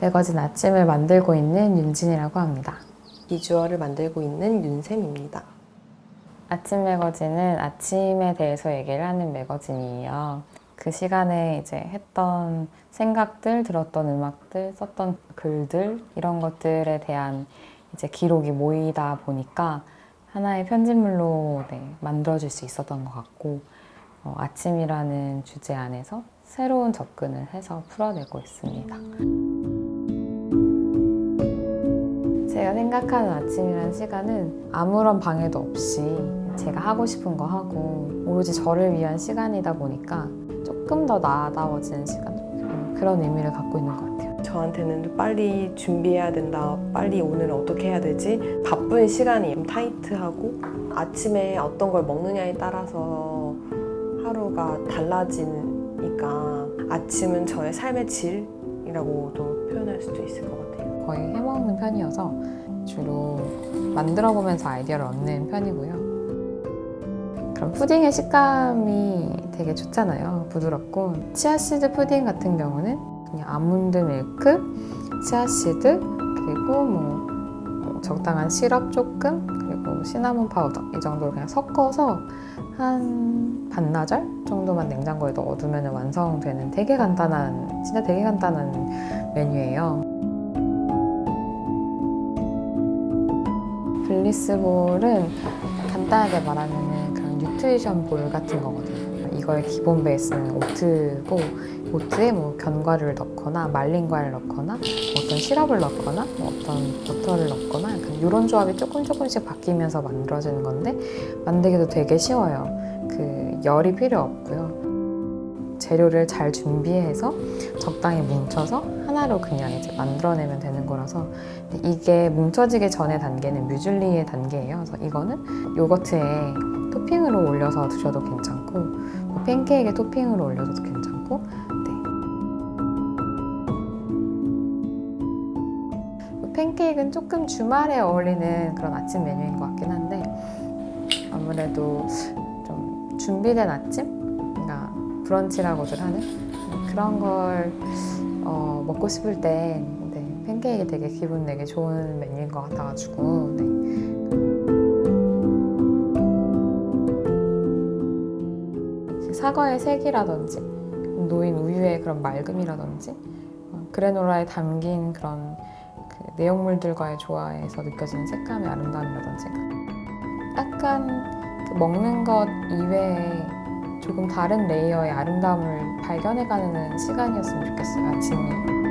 매거진 아침을 만들고 있는 윤진이라고 합니다. 비주얼을 만들고 있는 윤쌤입니다. 아침 매거진은 아침에 대해서 얘기를 하는 매거진이에요. 그 시간에 이제 했던 생각들, 들었던 음악들, 썼던 글들 이런 것들에 대한 이제 기록이 모이다 보니까 하나의 편집물로 네, 만들어질 수 있었던 것 같고 어, 아침이라는 주제 안에서 새로운 접근을 해서 풀어내고 있습니다. 제가 생각하는 아침이라는 시간은 아무런 방해도 없이 제가 하고 싶은 거 하고 오로지 저를 위한 시간이다 보니까 조금 더 나아다워지는 시간 음, 그런 의미를 갖고 있는 것 같아요. 저한테는 빨리 준비해야 된다. 빨리 오늘 어떻게 해야 되지? 바쁜 시간이 좀 타이트하고 아침에 어떤 걸 먹느냐에 따라서 하루가 달라지니까 아침은 저의 삶의 질 이라고도 표현할 수도 있을 것 같아요. 거의 해먹는 편이어서 주로 만들어 보면서 아이디어를 얻는 편이고요. 그럼 푸딩의 식감이 되게 좋잖아요. 부드럽고 치아씨드 푸딩 같은 경우는 그냥 아몬드 밀크, 치아씨드 그리고 뭐, 뭐 적당한 시럽 조금 그리고 시나몬 파우더 이 정도를 그냥 섞어서 한 반나절 정도만 냉장고에 넣어두면 완성되는 되게 간단한 진짜 되게 간단한 메뉴예요. 블리스볼은 간단하게 말하면 그런 뉴트리션 볼 같은 거거든요. 이거의 기본 베이스는 오트고 오트에 뭐 견과류를 넣거나 말린 과를 넣거나 뭐 어떤 시럽을 넣거나 뭐 어떤 버터를 넣거나 약간 이런 조합이 조금 조금씩 바뀌면서 만들어지는 건데 만들기도 되게 쉬워요. 그 열이 필요 없고요. 재료를 잘 준비해서 적당히 뭉쳐서 하나로 그냥 이제 만들어내면 되는 거라서 이게 뭉쳐지기 전의 단계는 뮤즐리의 단계예요. 그래서 이거는 요거트에 토핑으로 올려서 드셔도 괜찮고 뭐 팬케이크에 토핑으로 올려서도 괜찮고 네. 뭐 팬케이크는 조금 주말에 어울리는 그런 아침 메뉴인 것 같긴 한데 아무래도 좀 준비된 아침? 그러니까 브런치라고들 하는 그런 걸 어, 먹고 싶을 때 네, 팬케이크 되게 기분 내기 좋은 메뉴인 것 같아가지고 네. 사과의 색이라든지 노인 우유의 그런 맑음이라든지 어, 그래놀라에 담긴 그런 그 내용물들과의 조화에서 느껴지는 색감의 아름다움이라든지. 약간 그 먹는 것 이외에 조금 다른 레이어의 아름다움을 발견해가는 시간이었으면 좋겠어요 아침이